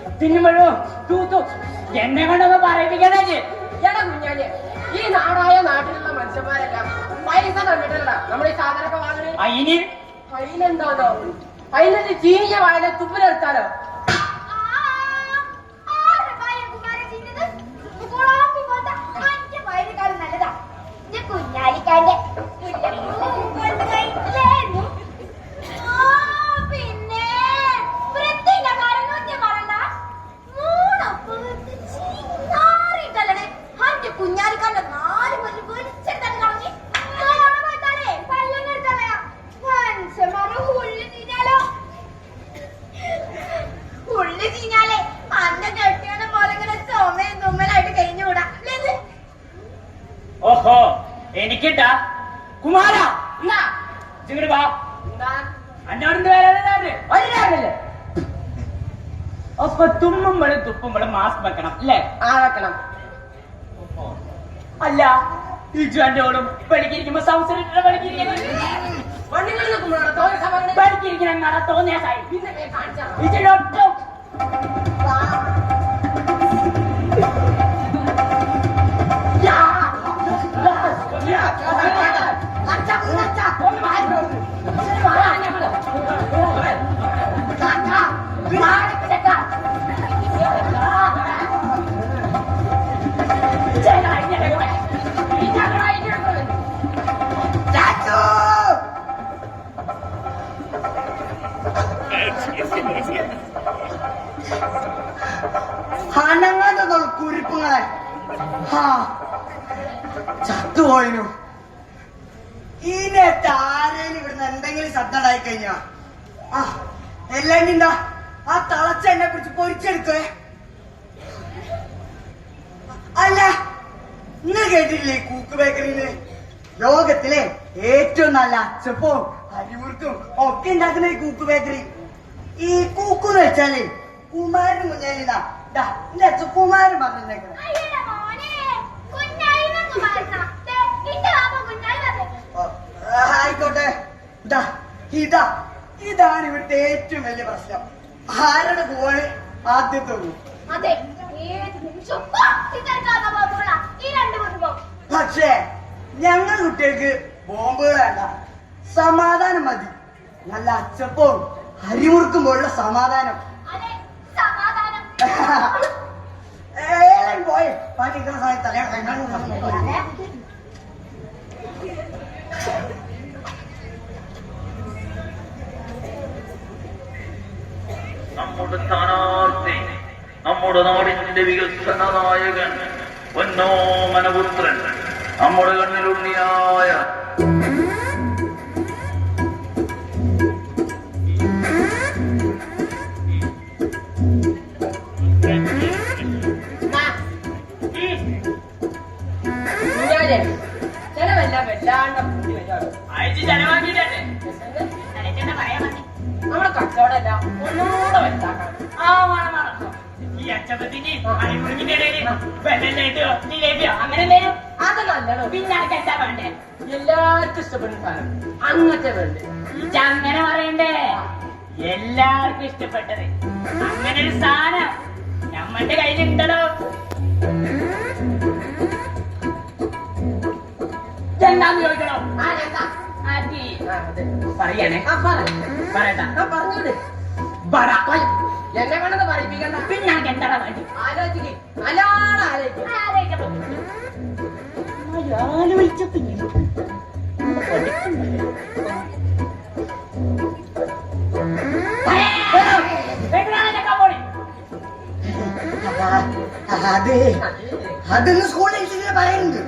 തൂ, തൂത്തു എന്നെ കൊണ്ടൊന്ന് പറയിപ്പിക്കണേ. എടാ കുഞ്ഞാലി ഈ നാടായ നാട്ടിലുള്ള മനുഷ്യന്മാരെല്ലാം പൈസ തന്നിട്ടല്ല നമ്മൾ ഈ സാധനമൊക്കെ വാങ്ങണേ അയിന് അതിനെന്താണോ അതിനൊരു ചീനിയ വായന തുപ്പിലെടുത്താലോ കുഞ്ഞാലിക്കാന്റെ അപ്പൊ തുമ്മുമ്പോഴും തുപ്പുമ്പോഴും മാസ്ക് വെക്കണം അല്ലേ? ആ വെക്കണം. അല്ല ഇജു എന്റെ ഓടും പഠിക്കിരിക്കുമ്പോ സംസാരിക്കുന്ന നിൽക്കുമ്പോഴാണ് തോന്നിയ സായി പിന്നെ ദേ ഹനങ്ങാതെ കുരിപ്പുങ്ങളെ ഹാ. ചത്തുപോയിനു. ഇതിനകത്ത് ആരേലും ഇവിടുന്ന് എന്തെങ്കിലും ശബ്ദം ഉണ്ടായി കഴിഞ്ഞാ ആ എല്ലാം എന്താ? ആ തളച്ച എന്നെ കുറിച്ച് പൊരിച്ചെടുക്കേ അല്ല നിങ്ങൾ കേട്ടിട്ടില്ലേ കൂക്ക് ബേക്കറിയിൽ ലോകത്തിലെ ഏറ്റവും നല്ല അച്ചപ്പവും അരിമുറുക്കും ഒക്കെ ഉണ്ടാക്കുന്ന ഈ കൂക്ക് ബേക്കറി. ഈ കൂക്കെന്ന് വെച്ചാൽ കുമാരന് മുന്നേലിതാ അച്ഛൻ കുമാരൻ പറഞ്ഞേക്കണം. ആയിക്കോട്ടെ. ഇതാ ഇതാ ഇതാണ് ഇവിടുത്തെ ഏറ്റവും വലിയ പ്രശ്നം. ആരുടെ പോവാണ് ആദ്യത്തെ അതെ. പക്ഷേ ഞങ്ങൾ കുട്ടികൾക്ക് ബോംബുകൾ വേണ്ട. സമാധാനം മതി. നല്ല അച്ചപ്പവും അരിമുറുക്കും പോലുള്ള സമാധാനം. സമാധാനം. പോയി. നമ്മുടെ സ്ഥാനാർത്ഥി നമ്മുടെ നാടിന്റെ വികസന നായകൻ പൊന്നോ മനപുത്രൻ നമ്മുടെ കണ്ണിലുണ്ണിയായ വല്ലാണ്ട് കൂടി വരികയാണ്. അയച്ച് ചെലവാക്കിയിട്ടേ പറയാൻ മതി നമ്മുടെ കച്ചവടമല്ല ഒന്നുകൂടെ വലുതാക്കണം. ആ വേണം വേണം ഈ അച്ചപ്പത്തിന് അടിമുറുകിന്റെ ഇടയിൽ വെള്ളം ലേറ്റോ ജിലേബിയോ അങ്ങനെ വരും. അത് നല്ലത് പിന്നെ ആർക്ക് എന്താ വേണ്ടേ? എല്ലാവർക്കും ഇഷ്ടപ്പെടുന്ന സാധനം. അങ്ങനത്തെ വേണ്ടത് അങ്ങനെ പറയണ്ടേ? എല്ലാവർക്കും ഇഷ്ടപ്പെട്ടത്. അങ്ങനെ ഒരു സാധനം. എന്താന്ന് ചോദിക്കണോ. പറയട്ടാ. പറഞ്ഞോട് എന്നെ കൊണ്ടത് പറയിപ്പിക്കണ്ട. പിന്നെ എന്താ വേണ്ടി? ആലോചിക്ക്. ആലോചിക്ക്. അത്. അതൊന്ന് സ്കൂളിൽ പറയുന്നുണ്ട്.